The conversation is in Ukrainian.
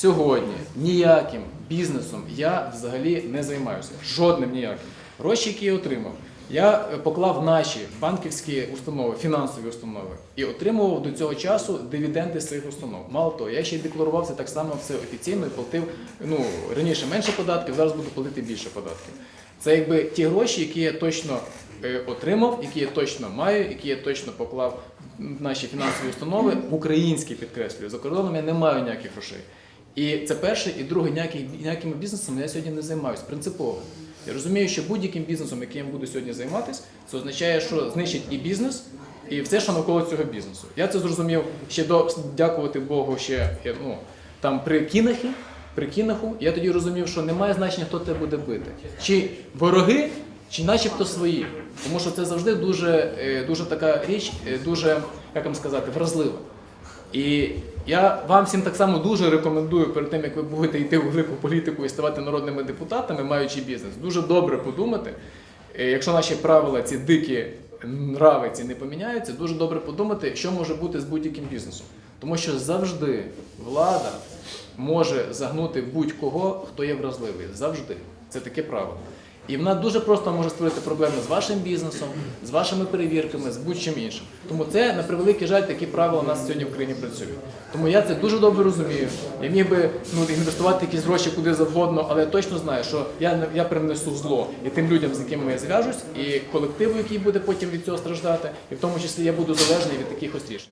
сьогодні ніяким бізнесом я взагалі не займаюся. Жодним ніяким. Гроші, які я отримав, я е, поклав наші банківські установи, фінансові установи і отримував до цього часу дивіденди з цих установ. Мало того, я ще й декларувався так само все офіційно і платив ну, раніше менше податків, зараз буду платити більше податків. Це якби ті гроші, які я точно е, отримав, які я точно маю, які я точно поклав в наші фінансові установи в українські підкреслюю. За кордоном я не маю ніяких грошей. І це перше, і друге, ніякими бізнесами я сьогодні не займаюся принципово. Я розумію, що будь-яким бізнесом, яким я буду сьогодні займатися, це означає, що знищить і бізнес, і все, що навколо цього бізнесу. Я це зрозумів ще до дякувати Богу, ще е, ну, там при кінахі, при кінаху, я тоді розумів, що немає значення, хто тебе буде бити. Чи вороги, чи начебто свої. Тому що це завжди дуже, е, дуже така річ, е, дуже, як вам сказати, вразлива. І я вам всім так само дуже рекомендую перед тим, як ви будете йти у велику політику і ставати народними депутатами, маючи бізнес, дуже добре подумати. е, Якщо наші правила, ці дикі нрави ці не поміняються, дуже добре подумати, що може бути з будь-яким бізнесом. Тому що завжди влада може загнути будь-кого, хто є вразливий. Завжди. Це таке правило. І вона дуже просто може створити проблеми з вашим бізнесом, з вашими перевірками, з будь-чим іншим. Тому це на превеликий жаль, такі правила у нас сьогодні в країні працюють. Тому я це дуже добре розумію. Я міг би ну, інвестувати якісь гроші куди завгодно, але я точно знаю, що я я принесу зло і тим людям, з якими я зв'яжусь, і колективу, який буде потім від цього страждати, і в тому числі я буду залежний від таких ось рішень.